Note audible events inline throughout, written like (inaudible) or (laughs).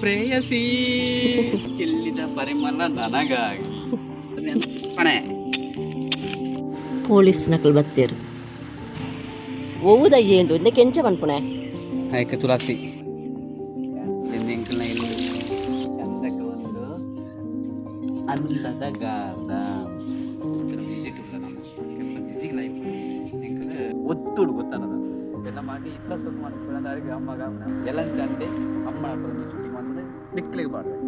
ಪ್ರೇಯಸಿ ಚೆಲ್ಲಿದ ಪರಿಮಳ ನನಗಾಗಿ ಪಣೆ ಪೊಲೀಸ್ ನಕಲ್ ಬತ್ತೇರು ಓದ ಏನು ಇಂದ ಕೆಂಚ ಮನ್ಪುಣೆ ಆಯ್ಕೆ ತುಳಸಿ ಎಂದೆಂಕಲ್ನ ಇಲ್ಲಿ ಚಂದಕ್ಕೆ ಒಂದು ಅಂದದ ಗಾದ ಅದಕ್ಕೆ ಅಮ್ಮಗ ಎಲ್ಲ ಸಂಡೆ ಅಮ್ಮ ಶೂಟಿಂಗ್ ಮಾಡಿದ್ರೆ ನಿಕ್ಲಿಗೆ ಮಾಡ್ದೆ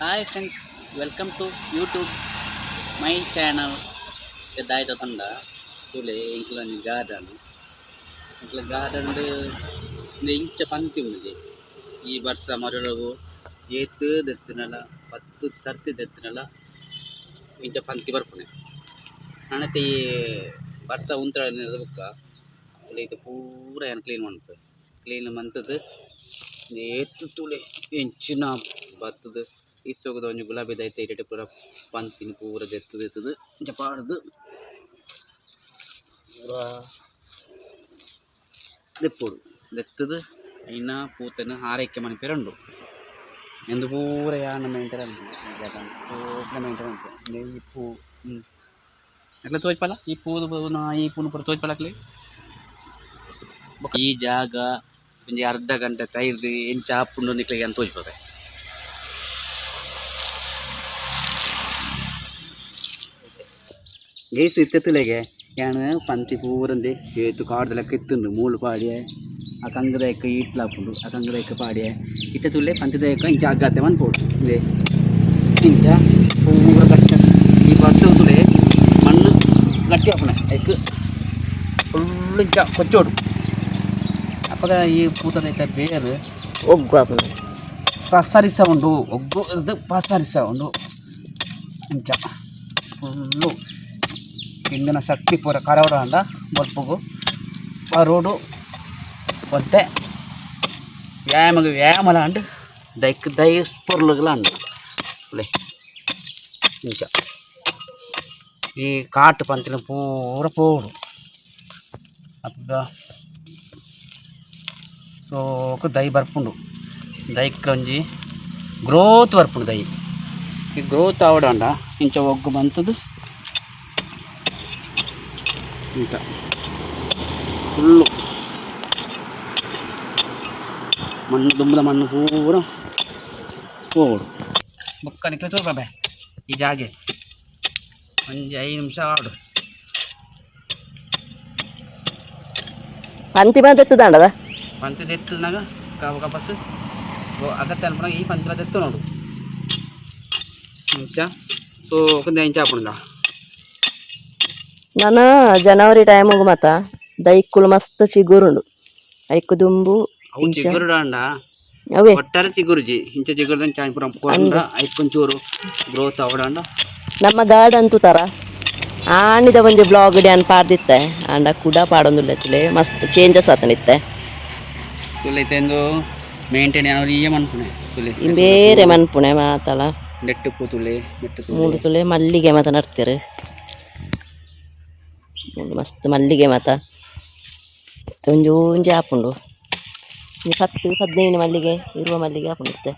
hi friends welcome to YouTube my channel ದಾಯ್ತ ತಂಡ ತುಲೆ ಇಂಕ್ಲ ಗಾರ್ಡನ್ ಇಂಕ್ಲ ಗಾರ್ಡನ್ ಇಂಚ ಪಂಕ್ತಿ ಉಂಟು. ಈ ವರ್ಷ ಮರಳವು ಏತು ದೆತ್ತಿನಲ ಪತ್ತು ಸರ್ತಿ ದೆತ್ತಿನಲ ಇಂಚ ಪಂತಿ ಬರ್ಪುನೆ ನನತೆ ಈ ವರ್ಷ ಉಂತರ ಬುಕ್ಕ ಇದು ಪೂರ ಏನು ಕ್ಲೀನ್ ಮಾಡ್ತದೆ ಕ್ಲೀನ್ ಮಂತದ್ದು ಏತು ತುಳೆ ಎಂಚಿನ ಬತ್ತದು. ಇಸೋಗದ ಒಂಜಿ ಗುಲಾಬಿ ದೈತೆ ಇಟ್ಟು ಪೂರ ಪಂತಿನ ಪೂರ ದೆತ್ತದು ಎತ್ತದು ಇಂಚ ಪಾಡ್ದು ಪೂರ ದೆಪ್ಪುಡು. ದೆತ್ತದು. ಐನ ಪೂತನ ಆರೈಕೆ ಮಣಿಪೇರುಂಡು ಎಂದು ಪೂರ ಯಾನ ಮೇಂಟೈನ್ ಪೂರ ಮೇಂಟೈನ್ ಉಂಟು ಈ ಪೂ ಹ್ಞೂ ಅಟ್లా ತೋಚ್ಪಲ್ಲ ಈ ಪೂದು ಪೂನ ಈ ಪೂನು ಪೂರ ತೋಚ್ಪಲ್ಲಕ್ಲಿ ಈ ಜಾಗ ಒಂಜಿ ಅರ್ಧ ಗಂಟೆ ತೈರ್ದು ಎಂಚ ಆಪುಂಡು ನಿಕ್ಲಿಗೆ ಅಂತ ತೋಚ್ಪದೆ ಗೇಸ್ ಇತ್ತೆತ್ತುಲೆಗೆ ಯಾಣ ಪಂತಿ ಪೂರಂದೆ ಏತು ಕಾಡ್ದಲೆಕ್ಕ ಇತ್ತುಂಡು ಆ ಕಂಗದಯಕ್ಕ ಇಟ್ಲಾಪುಂಡು ಆ ಕಂಗದಯಕ್ಕ ಪಾಡಿಯೆ ಇತ್ತೆತ್ತುಲ್ಲೆ ಪಂಚದಯಕ್ಕ ಇಂಚ ಅಗ್ಗತ್ತೆ ಮನ್ಪೋಡು ಇಲ್ಲೇ ಇಂಚ ಪೂರ ಕಟ್ಟ ಈ ಬಟ್ಟೆ ತುಳೆ ಮಣ್ಣು ಗಟ್ಟಿ ಹಾಕೋಣ. ಎಕ್ ಫುಲ್ ಇಂಚ ಕೊಚ್ಚೋಡು. ಅಪ್ಪಗ ಈ ಪೂತದೈತ ಬೇರು. ಒಗ್ಗು ಆಪುಂಡು ಪಸರಿಸ ಉಂಡು ಒಗ್ಗು ಇದು ಪಸರಿಸ ಉಂಡು ಇಂಚ ಫುಲ್ಲು. ಇಂದಿನ ಶಕ್ತಿ ಪೂರ ಕರವಡ ಅಂಡ ಆ ರೋಡು ಒತ್ತೆ ವ್ಯಾಯಾಮಗ ವ್ಯಾಯಾಮಲ ಅಂಡು ದೈಕ್ ದೈ ಪೊರ್ಲುಗಳ ಅಂಡು ಲೇ ಇಂಚ ಈ ಕಾಟು ಪಂತಿನ ಪೂರ ಪೋಡು ಅಪ್ಪ ಸೋಕು ದೈ ಬರ್ಪುಂಡು ದೈಕ್ ಒಂಜಿ ಗ್ರೋತ್ ಬರ್ಪುಂಡು ದೈ ಈ ಗ್ರೋತ್ ಆವಡಂಡ ಇಂಚ ಒಗ್ಗು ಬಂತದು ಇಂತ ಫುಲ್ಲು ಮಣ್ಣು ದುಂಬದ ಮಣ್ಣು ಪೂರ ಹೋಗೋಡು ಬೊಕ್ಕ ನಿಕ್ಲೆ ತೋರ್ಬೆ ಈ ಜಾಗೆ ಒಂಜಿ ಐದು ನಿಮಿಷ ಆಡು ಪಂತಿ ಮಾತೆತ್ತದಾಂಡದ ಪಂತಿ ತೆತ್ತನಾಗ ಕಾವು ಕಪಸ್ ಅಗತ್ಯ ಅನ್ಪನಾಗ ಈ ಪಂತಿಲ ತೆತ್ತು ನೋಡು ಇಂಚ ಸೊ ಕೊಂದ ಇಂಚ ಹಾಪುಂಡ ನಾನು ಜನವರಿ ಟೈಮಿಗೆ ಮತ್ತ ದೈಕ್ಕುಲು ಮಸ್ತ್ ಚಿಗುರುಂಡು ಐಕ್ಕು ದುಂಬು ಅವು ಚಿಗುರುಡಾಂಡ ಅಂತೂ ಒಟ್ಟಾರೆ ಚಿಗುರುಜಿ ಇಂಚ ಚಿಗುರುದ ಚಾಂಪುರ ಕೊರಂಡ ಐಕೊಂಚೂರು ಗ್ರೋತ್ ಅವಡಾಂಡ ನಮ್ಮ ಗಾರ್ಡನ್ ತರ. ಆಣಿದ ಒಂಜಿ ಬ್ಲಾಗ್ ಡ್ಯಾನ್ ಪಾಡ್ದಿತ್ತೆ. ಆಂಡ ಕುಡ ಪಾಡೊಂದುಲ್ಲೆತ್ತಲೆ ಮಸ್ತ್ ಚೇಂಜಸ್ ಆತನಿತ್ತೆ ಮೇಂಟೈನ್ ತುಲೆ ಬೇರೆ ಮನ್ಪುಣೆ ಮಾತಲ. ನೆಟ್ಟು ಪೂತುಲೆ ನೆಟ್ಟು ಮೂಡು ತುಲೆ ಮಲ್ಲಿಗೆ ಮಾತ ನಡ್ತೀರಿ. ಮಸ್ತ್ ಮಲ್ಲಿಗೆ ಮತ. ಒಂಜೂಂಜಿ ಹಾಪುಂಡು ಆಪುಂಡು. ಒಂಜಿ ಹತ್ತು ಹದಿನೈದು ಮಲ್ಲಿಗೆ ಇರುವ ಮಲ್ಲಿಗೆ ಆಪುಂಡುತ್ತೆ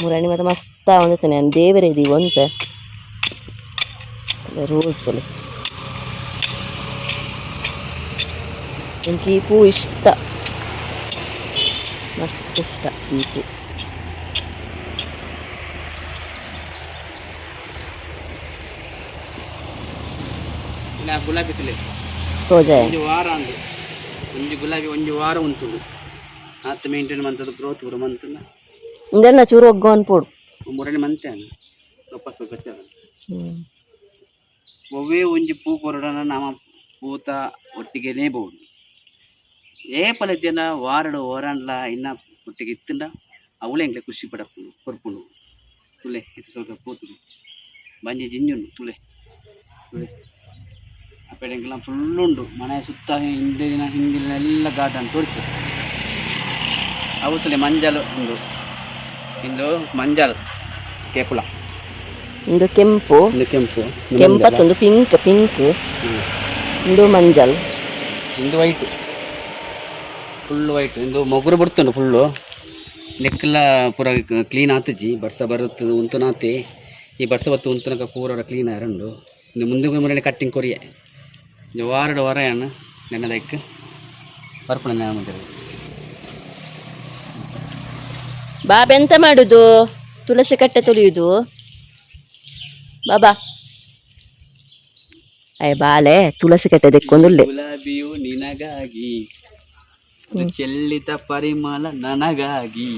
ಮೂರನೇ ಮತ ಮಸ್ತ್ ಆವೊಂದಿತ್ತೇನೆ ನಾನು ದೇವರೇ ಇದೀವಿ ಅಂತ ರೋಸ್ ತಲೆ ನನಗೆ ಈ ಪೂ ಇಷ್ಟ. ಮಸ್ತ್ ಇಷ್ಟ ಈ ಪೂ. ಗುಲಾಬಿ ತುಲೆ. ತೋಜೆ ಒಂಜಿ ವಾರ ಅಂದು. ಒಂಜಿ ಗುಲಾಬಿ ಒಂಜಿ ವಾರ ಉಂಟುಂಡು ಆತ ಮೇಂಟೈನ್ ಮಂತದ ಗ್ರೋತ್ ಪೂರ ಮಂತನ ಇಂದೆಲ್ಲ ಚೂರು ಒಗ್ಗು ಅನ್ಪೋಡು ಮೂರನೇ ಮಂತೆ ಅನ್ನ ವಾಪಸ್ ಗಟ್ಟಿ ಹ್ಞೂ ಒವ್ವೇ ಒಂಜಿ ಪೂ ಕೊರಡನ ನಾಮ ಪೂತ ಒಟ್ಟಿಗೆನೇ ಬೋದು ಏ ಪಲದ್ಯನ ವಾರಡು ಓರಾಂಡ್ಲ ಇನ್ನ ಒಟ್ಟಿಗೆ ಇತ್ತಂಡ ಅವಳೆ ಎಂಗ್ಲೆ ಖುಷಿ ಪಡಪ್ಪುಂಡು ಕೊರ್ಪುಂಡು ತುಲೆ ಇದು ಸ್ವಲ್ಪ ಪೂತುಡು ಬಂಜಿ ಜಿಂಜುಂಡು ತುಲೆ ತುಲೆ ಅಪ್ಪೆಡೆಂಗೆಲ್ಲ ಫುಲ್ ಉಂಡು ಮನೆ ಸುತ್ತ ಹಿಂದಿನ ಹಿಂದಿನ ಎಲ್ಲ ಗಾರ್ಡನ್ ತೋರಿಸು ತುಲೆ ಮಂಜಲು ಉಂಡು ಇಂದು ಮಂಜಲ್ ಕೇಪುಳ. ಒಂದು ಕೆಂಪು. ಒಂದು ಕೆಂಪು ಕೆಂಪತ್ತೊಂದು ಪಿಂಕ್ ಪಿಂಕ್. ಇಂದು ಮಂಜಲ್. ಇಂದು ವೈಟ್ ಫುಲ್ ವೈಟ್ ಇಂದು ಮೊಗುರು ಬರ್ತುಂಡು ಫುಲ್ಲು ನೆಕ್ಕೆಲ್ಲ ಪೂರ ಕ್ಲೀನ್ ಆತಜಿ ಬರ್ಸ ಬರುತ್ತೆ ಉಂತುನಾತಿ ಈ ಬರ್ಸ ಬತ್ತು ಉಂತನಕ ಪೂರ ಕ್ಲೀನ್ ಆರಂಡು ಇನ್ನು ಮುಂದೆ ಮುರಳಿ ಕಟ್ಟಿಂಗ್ ಕೊರಿಯೆ. ಇದು ವಾರಡ ವಾರ ಏನು ನೆನ್ನದಕ್ಕೆ ಬರ್ಪಣ ನೆನ ಬಾಬಾ ಎಂತ ಮಾಡುದು? ತುಳಸಿ ಕಟ್ಟೆ ತುಳಿಯುದು? ಬಾಬಾ. ಅಯ್ಯ ಬಾಲೆ ತುಳಸಿ ಕಟ್ಟೆ ಗುಲಾಬಿಯು ನಿನಗಾಗಿ ಚೆಲ್ಲಿದ ಪರಿಮಳ ನನಗಾಗಿ.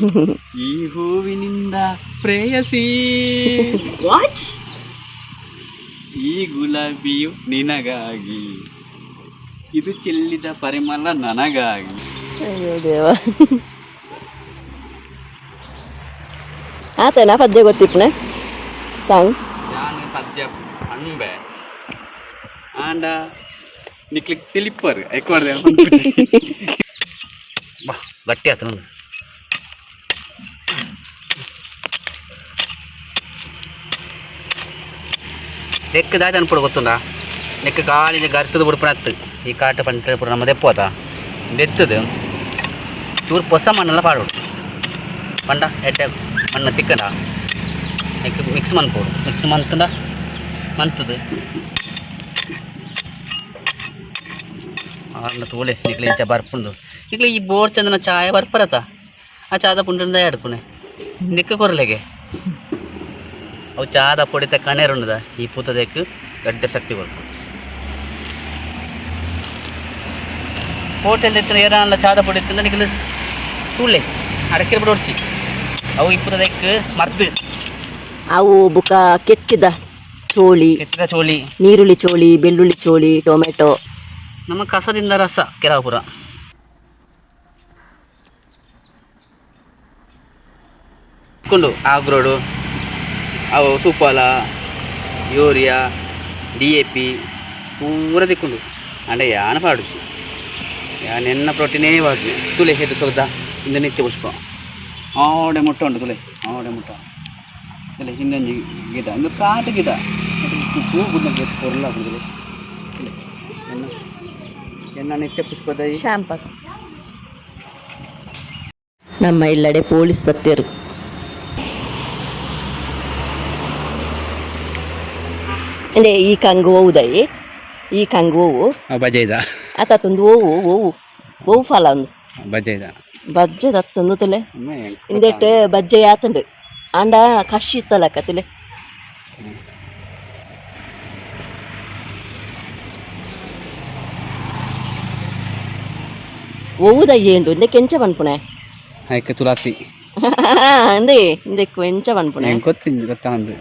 ಈ ಹೂವಿನಿಂದ ಪ್ರೇಯಸಿ. ವಾಚ್ ಈ ಗುಲಾಬಿಯು ನಿನಗಾಗಿ ಇದು ಚೆಲ್ಲಿದ ಪರಿಮಳ ನನಗಾಗಿ. ಅಯ್ಯೋ ದೇವ. ಆತನ ಪದ್ಯ ಗೊತ್ತಿಪ್ಪನೆ ಸಾಂಗ್ ನಾನು ಪದ್ಯ ಅನ್ಬೆ ಆಂಡ ನಿಕ್ಲಿಕ್ ತಿಳಿಪ್ಪರ್ ಎಕ್ವಾಡ್ದೆ ಬಾ ಗಟ್ಟಿ ಆತ ನಂದು. ನೆಕ್ ದಾಯ್ತು ಅನ್ಪಡು ಗೊತ್ತುಂಡ? ನೆಕ್ ಕಾಲಿಗೆ ಗರ್ತದ ಬಿಡ್ಪಣ ಅತ್ತು. ಈ ಕಾಟ ಪಂಟ ಪುರ ನಮ್ಮ ದೆಪ್ಪೋತ ದೆತ್ತದು ಚೂರು ಹೊಸ ಮಣ್ಣೆಲ್ಲ ಪಾಡು ಪಂಡ ಎಡ್ಡೆ ಮಣ್ಣು ತಿಕ್ಕನ? Mix ಮನ್ಪೋಡು mix ಮಂತದ. ಮಂತದು ಅನ್ನ ತೋಳೆ ನಿಕ್ಲಿ ಇಂಚ ಬರ್ಪುಂಡು. ನಿಕ್ಲಿ ಈ ಬೋರ್ ಚಂದನ ಚಾಯ ಬರ್ಪರತ? ಆ ಚಾದ ಪುಂಡಿಂದ ಎಡ್ಪುನೆ ನಿಕ್ಕ ಕೊರಲೆಗೆ. ಅವು ಚಾದ ಪೊಡಿತ ಕಣೇರುಂಡದ. ಈ ಪೂತದಕ್ಕೆ ಗಡ್ಡೆ ಶಕ್ತಿ ಬರ್ಪು ಹೋಟೆಲ್ ಎತ್ತಿನ ಏರಲ್ಲ ಚಾದ ಪೊಡಿ ಎತ್ತಿನ ನಿಕ್ಲಿ ತೂಳೆ ಅಡಕೆ ಬಿಡು ಹೊಡ್ಚಿ ಅವು ಈ ಪೂತದಕ್ಕೆ ಮರ್ದು ಅವು ಬುಕ ಕೆಚ್ಚಿದ ಚೋಳಿ ಕೆತ್ತಿದ ಚೋಳಿ. ನೀರುಳ್ಳಿ ಚೋಳಿ ಬೆಳ್ಳುಳ್ಳಿ ಚೋಳಿ ಟೊಮೆಟೊ ನಮ್ಮ ಕಸದಿಂದ ರಸ ಕೆರಾಪುರ ಕೊಂಡು ಆಗ್ರೋಡು ಅವು ಸೂಪಾಲ ಯೂರಿಯಾ ಡಿ ಎ ಪಿ ಪೂರ ತಿಕ್ಕೊಂಡು ಅಂಡೆ ಯಾನ ಪಾಡುಸಿ. ಯಾನೆನ್ನ ಪ್ರೋಟೀನೇ ಬಾಕಿ ತುಲೆ ಹೆದ್ದು ಸೊಗದ ಇಂದ ನಿತ್ಯ ಪುಷ್ಪ ಆವಡೆ ಮುಟ್ಟ ಉಂಟು ತುಲೆ ಆವಡೆ ಮುಟ್ಟ. അല്ലേ ಹಿಂದೊಂಜಿ ಗಿಡ ಅಂದ್ರೆ ಕಾಟು ಗಿಡ. ಹೂ ಗುಡ್ಡ ಪೊರ್ಲ ತುಲೆ. ಎನ್ನ ಎನ್ನ ನಿತ್ಯ ಪುಷ್ಪದ. ಈ ಶಾಂಪಕ ನಮ್ಮ ಇಲ್ಲಡೆ ಪೊಲೀಸ್ ಬತ್ತಿರು ಅಂದ್ರೆ ಈ ಕಂಗು ಹೋವುದೈ ಈ ಕಂಗು ಹೋವು ಬಜೈದ. ಇದ ಆತತ್ತೊಂದು ಓವು ಓವು ಓವು ಫಲ ಒಂದು. ಬಜೆ ಇದ ಬಜ್ಜೆ ದತ್ತೊಂದು ತುಲೆ ಇಂದೆಟ್ ಬಜ್ಜೆ ಆತಂಡು ಆಂಡ ಕಷಿ ಇತ್ತಲಕ್ಕ ತುಲೆ ಓವುದೈ ಏನು ಇಂದೆ ಕೆಂಚ ಪನ್ಪುಣೆ ಆಯ್ಕೆ ತುಳಸಿ ಅಂದೆ ಇಂದೆ ಕೆಂಚ ಪನ್ಪುಣೆ ನಂಗೆ ಗೊತ್ತಿಂದು ಗೊತ್ತಾಂದು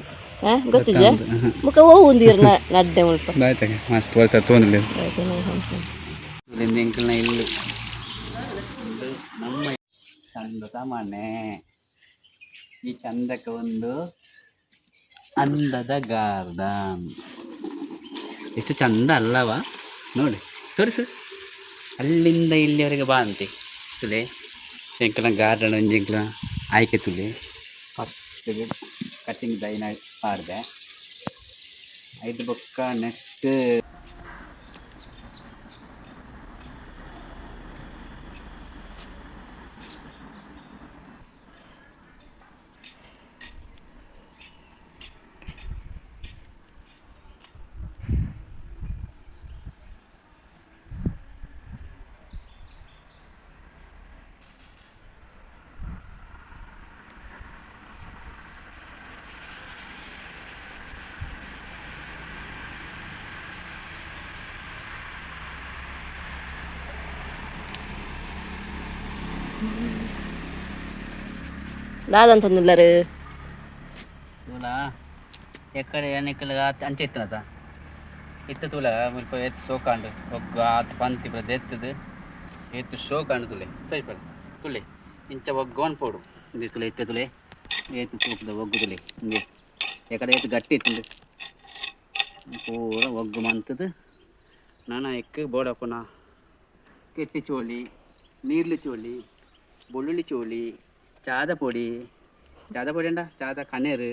ಹಾ ಗೊತ್ತಿಜ ಮುಖ ಓವು ಒಂದಿರ್ ನಡ್ಡೆ ಮುಲ್ಪ ಆಯ್ತಾಗೆ ಮಸ್ತ್ ವರ್ಷ ತೊಂದಿಲ್ಲ ಇಲ್ಲಿಂದ ಎಂಕಲ್ನ ಇಲ್ಲಿ ಒಂದು ನಮ್ಮ ಚಂದದ ಮನೆ ಈ ಚಂದಕ್ಕೆ ಒಂದು ಅಂದದ ಗಾರ್ಡನ್. ಎಷ್ಟು ಚಂದ ಅಲ್ಲವ? ನೋಡಿ, ತೋರಿಸು. ಅಲ್ಲಿಂದ ಇಲ್ಲಿವರೆಗೆ ಬಾ ಅಂತೆ. ತುಲೆ ಶಂಕಲ ಗಾರ್ಡನ್ ಒಂದು ಆಯ್ಕೆ ತುಲೆ. ಫಸ್ಟ್ ಕಟ್ಟಿಂಗ್ ದೈನ ಮಾಡಿದೆ ಐದು ಬೊಕ್ಕ ನೆಕ್ಸ್ಟ್ దాదంత ఉందిల్లరు తులా ఎక్కడ ఎన్నికలుగా అని చెప్తున్నా ఇత్త తుల మీరు ఎత్తు సోకాండు ఒక్క పంతి ఇప్పుడు ఎత్తుది ఎత్తు సోకాండు తులే సరిపడు తులే ఇంచ ఒగ్గోని పోడు ఇది తులే ఎత్తే తులే ఎత్తు చూపుదా ఒగ్గు తులే ఇంకే ఎక్కడ ఎత్తు గట్టి ఎత్తుంది పూర ఒగ్గు మంతది నానా ఎక్కి బోడకున కెత్తి చోళి నీళ్ళు చోళి బొల్లుల్లి చోళి ಚಾದ ಪೊಡಿ ಚಾದ ಪೊಡಿ ಅಂಡ ಚಾದ ಕನೇರು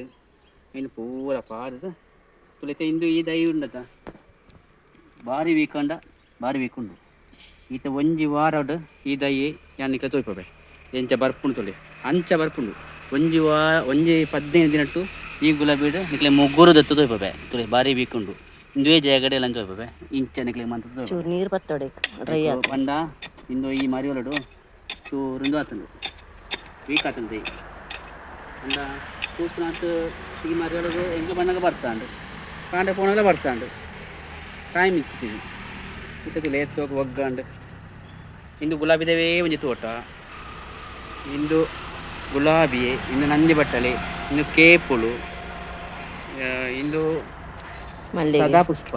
ಇನ್ನು ಪೂರ ಪಾಡುದು ತುಳಿತ ಇಂದು ಈ ದೈ ಉಂಡತ ಭಾರಿ ವೀಕಂಡ ಭಾರಿ ವೀಕುಂಡು ಈತ ಒಂಜಿ ವಾರಡ್ ಈ ದೈ ಯಾನಿಕ ತೋಯ್ಪಬೆ ಎಂಚ ಬರ್ಪುಂಡು ತುಳಿ ಅಂಚ ಬರ್ಪುಂಡು ಒಂಜಿ ವಾ ಒಂಜಿ ಪದ್ನೈದು ದಿನಟ್ಟು ಈ ಗುಲಾಬಿಡ್ ನಿಕ್ಲೆ ಮುಗ್ಗುರು ದತ್ತು ತೋಯ್ಪಬೆ ತುಳಿ ಭಾರಿ ವೀಕುಂಡು ಇಂದುವೇ ಜಯಗಡೆ ಎಲ್ಲ ತೋಯ್ಪಬೆ ಇಂಚ ನಿಕ್ಲೆ ಮಂತ ನೀರು ಬತ್ತೋಡೆ ಬಂಡ ಇಂದು ಈ ಮರಿಯೊಳಡು ಚೂರಿಂದು ಆತಂದು ವೀಕ್ എന്താ ಅಂಡ ഈ മരകളത് എങ്കിൽ ಎಂಗ್ಲ പറിച്ചാണ്ട് ಬರ್ಸಾಂಡು ಕಾಂಡೆ പറിച്ചാണ്ട് കായം ಇತ್ತದು ಲೇತ್ ಸೋಕು ಒಗ್ಗಾಂಡು. ಇಂದು ಗುಲಾಬಿದವೇ ಒಂಜಿ ತೋಟ. ಇಂದು ಗುಲಾಬಿ ಇಂದು ನಂದಿ ಬಟ್ಟಲೆ ಇಂದು ಕೇಪುಳು ಇಂದು ಮಲ್ಲಿಗೆ. ಸದಾ ಪುಷ್ಪ